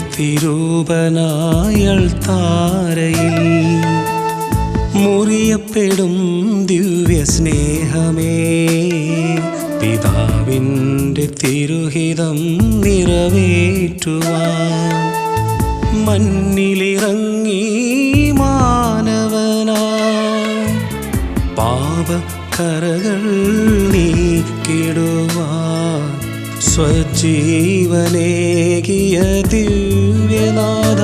തിരുവോസ്തിരൂപനായൾ താരയിൽ മുറിയപ്പെടും ദിവ്യ സ്നേഹമേ പിതാവിന്റെ തിരുഹിതം നിറവേറ്റുവാൻ മണ്ണിലിറങ്ങി മാനവനാ പാപക്കറകൾ നീക്കിടുവാൻ സ്വജീവനേകിയ ദിവ്യനാഥ.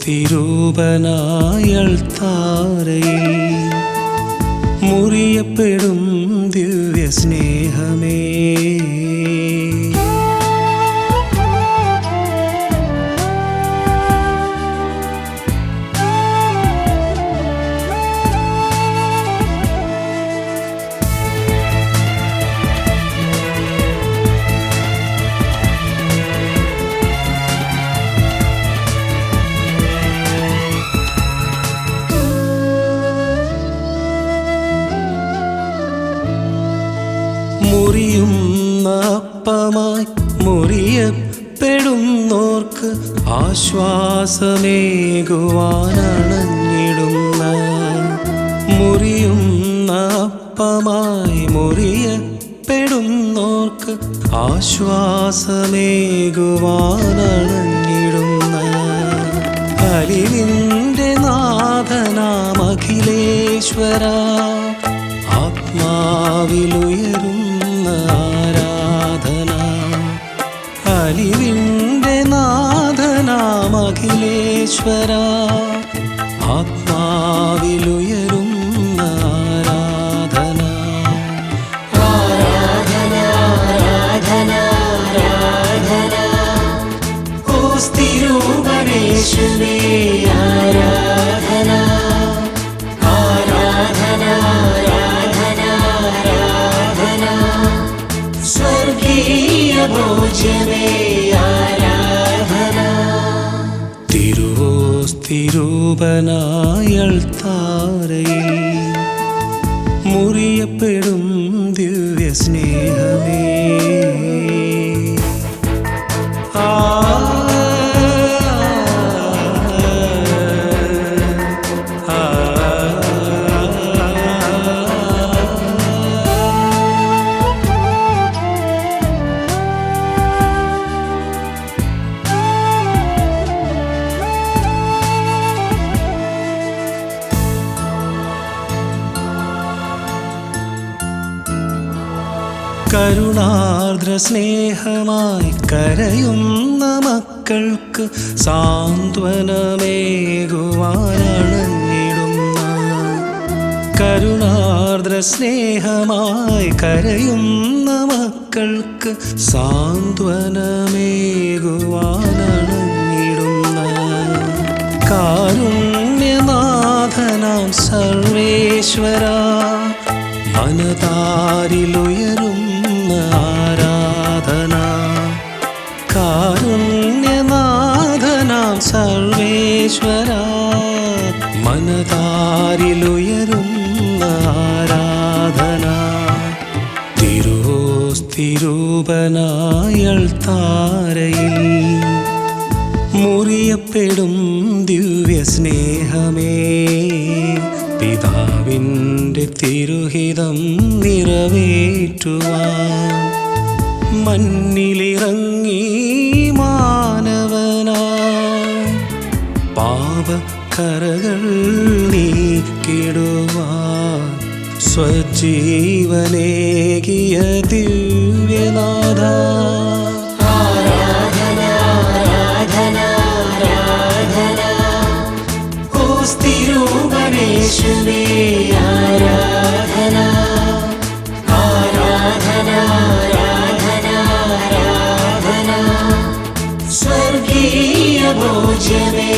തിരുവോസ്തിരൂപനായൾ താരയിൽ മുറിയപ്പെടും ദിവ്യ സ്നേഹമേ മുറിയുന്ന അപ്പമായി മുറിയപ്പെടുന്നോർക്ക് ആശ്വാസമേകുവാനണഞ്ഞിടുന്ന മുറിയുന്ന അപ്പമായി മുറിയപ്പെടുന്നോർക്ക് ആശ്വാസമേകുവാനണഞ്ഞിടുന്ന അലിവിന്റെ നാഥനാം അഖിലേശ്വര ईश्वरा തിരുവോസ്തിരൂപനായൾ താരയിൽ മുറിയപ്പെടും ദിവ്യ സ്നേഹമേ കരുണാർദ്ര സ്നേഹമായി കരയുന്ന മക്കൾക്ക് സാന്ത്വനമേകുവാനണഞ്ഞിടുന്ന കരുണാർദ്ര സ്നേഹമായി കരയുന്ന മക്കൾക്ക് സാന്ത്വനമേകുവാനണഞ്ഞിടുന്ന കാരുണ്യനാഥനാം സർവേശ്വര മനതാരിലുയരുന്ന സർവേശ്വര മനതാരിലുയരുന്ന ആരാധന. തിരുവോസ്തിരൂപനായൾ താരയിൽ മുറിയപ്പെടും ദിവ്യ സ്നേഹമേ പിതാവിന്റെ തിരുഹിതം നിറവേറ്റുവാൻ മണ്ണിലിറങ്ങി മാനവനാ പാപക്കറകൾ നീക്കിടുവാൻ സ്വജീവനേകിയ ദിവ്യനാഥ. ആരാധന ആരാധന ആരാധന. ഓസ്തിരൂപനേശുവേ ആരാധന. ആരാധന ആരാധന ആരാധന. സ്വർഗീയ ഭോജ്യമേ.